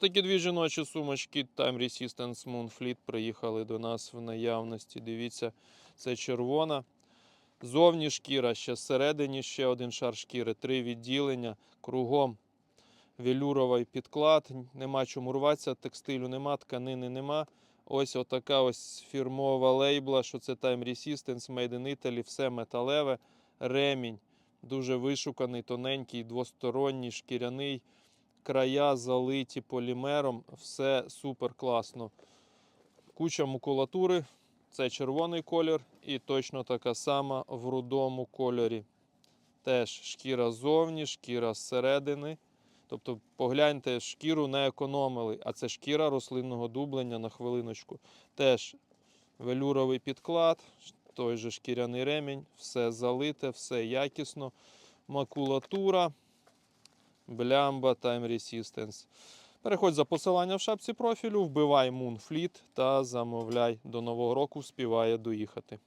Такі дві жіночі сумочки Time Resistance Moonfleet приїхали до нас в наявності. Дивіться, це червона. Зовні шкіра, ще зсередині ще один шар шкіри, три відділення, кругом велюровий підклад. Нема чому рватися, текстилю нема, тканини нема. Ось отака ось фірмова лейбла, що це Time Resistance, Made in Italy, все металеве, ремінь. Дуже вишуканий, тоненький, двосторонній, шкіряний края залиті полімером, все супер класно. Куча макулатури, це червоний колір і точно така сама в рудому кольорі. Теж шкіра ззовні, шкіра зсередини. Тобто, погляньте, шкіру не економили, а це шкіра рослинного дублення на хвилиночку. Теж велюровий підклад, той же шкіряний ремінь, все залите, все якісно. Макулатура Блямба Time Resistance. Переходь за посилання в шапці профілю, вбивай Moonfleet та замовляй. До нового року співає доїхати.